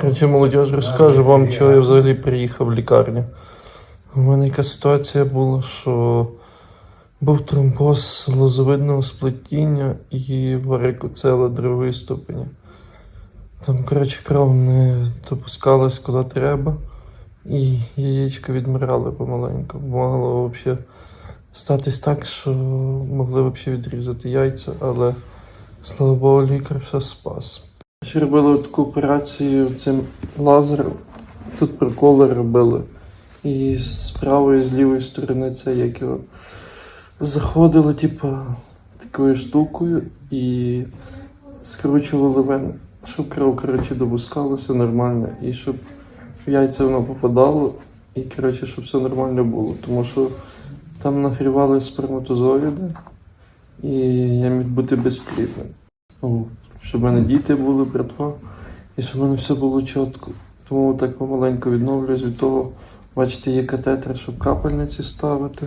Короче, молодь, розкажу вам, чого я взагалі приїхав в лікарню. У мене яка ситуація була, що був тромбоз лозовидного сплетіння і варикоцела другої ступеня. Там, коротше, кров не допускалась куди треба, і яєчка відмирали помаленьку. Могло взагалі статись так, що могли взагалі відрізати яйця, але слава Богу, лікар все спас. Ще робили таку операцію цим лазером. Тут проколи робили. І з правої, з лівої сторони це як його заходили, типу, такою штукою і скручували вени, щоб кров, коротше, допускалася нормально, і щоб в яйця воно попадало, і коротше, щоб все нормально було. Тому що там нагрівали сперматозоїди, і я міг бути безплідним. Щоб в мене діти були, братва, і щоб в мене все було чітко. Тому так помаленьку відновлююсь від того. Бачите, є катетер, щоб капельниці ставити.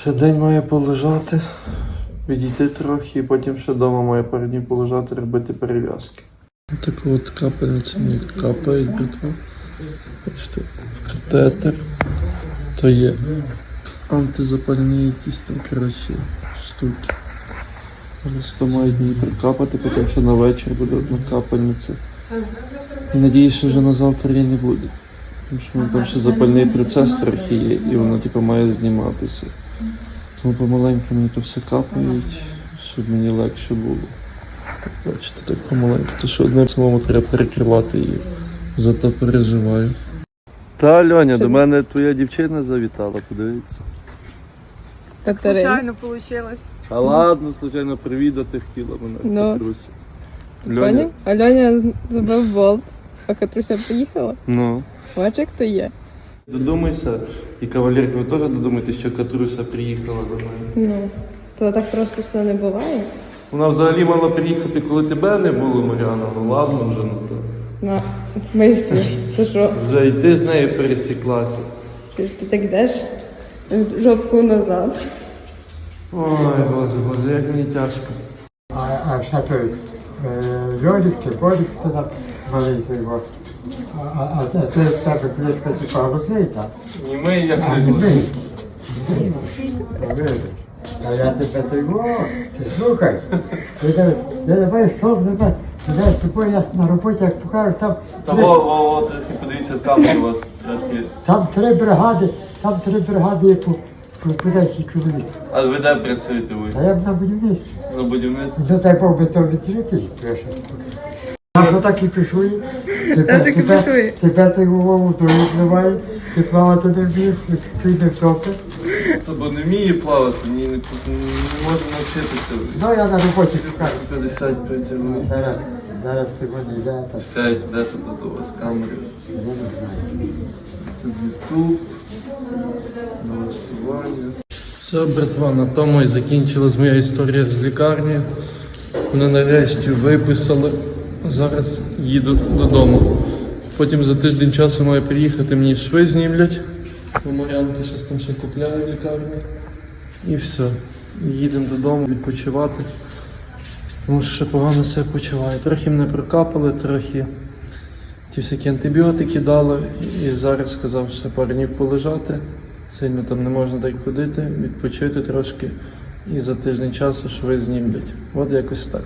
Ще день має полежати, відійти трохи, і потім ще вдома має пару днів полежати, робити перев'язки. Так от капельниці мені капають братва. Бачите, катетер. То є антизапальні якісь там, коротше, штуки. Зараз то мають мені прикапати, потім ще на вечір буде одна капельниця. Надіюсь, що вже на завтра її не буде. Тому що там ще запальний процес трохи є, і воно типу має зніматися. Тому помаленьку мені то все капають, щоб мені легше було. Бачите, так помаленьку, то що одне самому треба перекривати її. Зато переживаю. Та Льоня, до мене твоя дівчина завітала, подивіться. Катерина. Случайно получилось. А ладно, случайно привідати хотіла мене Ну. Катруся. Поняв? А Льоня забив болт, а Катруся приїхала. Ну. Бачиш, як то є. Додумайся, і кавалерка, ви теж додумаєтесь, що Катруся приїхала до мене. Ну, то так просто все не буває. Вона взагалі мала приїхати, коли тебе не було, Мар'яна. Ну ладно вже, ну то. Ну, в смислі, що? Вже і ти з нею пересіклася. Ти ж ти так йдеш жопку назад. Ой, боже, боже, як мені тяжко. А, а ще той е, Льолік чи Борік, хто там маленький його. А, а, а це, в тебе кличка типа глухий, так? І ми як не бий. А я тебе ти слухай. Ти Я давай, що тебе? Я тупо я на роботі, як покажу, там, Та три, во, во, во, трохи подивіться, там у вас трохи. там три бригади, там три бригади яку по, по, по 10 чоловік. А ви де працюєте Та ви? я б на будівництві. На будівництві? Ну, дай Бог би то відсвіти, прошу. А що так і Та так і пішує. Тебе ти голову то відливає, ти плавати не вмієш, ти йде в топи. Та бо не вмію плавати, ні, не, не можу навчитися. Ну, я на роботі шукаю. 50 притягнув. Зараз, зараз сьогодні йде, та ж де тут у вас камери? я не знаю. Тут YouTube, налаштування. Все, братва, на тому і закінчилась моя історія з лікарні. Мене нарешті виписали. Зараз їду додому. Потім за тиждень часу має приїхати, мені шви знімлять. Мар'янка щось там ще купляє в лікарні. І все. Їдемо додому відпочивати. Тому що ще погано себе почуваю. Трохи мене прокапали, трохи ті всякі антибіотики дали. І зараз сказав, що пару днів полежати. Сильно там не можна так ходити, відпочити трошки. І за тиждень часу шви знімлять. От якось так.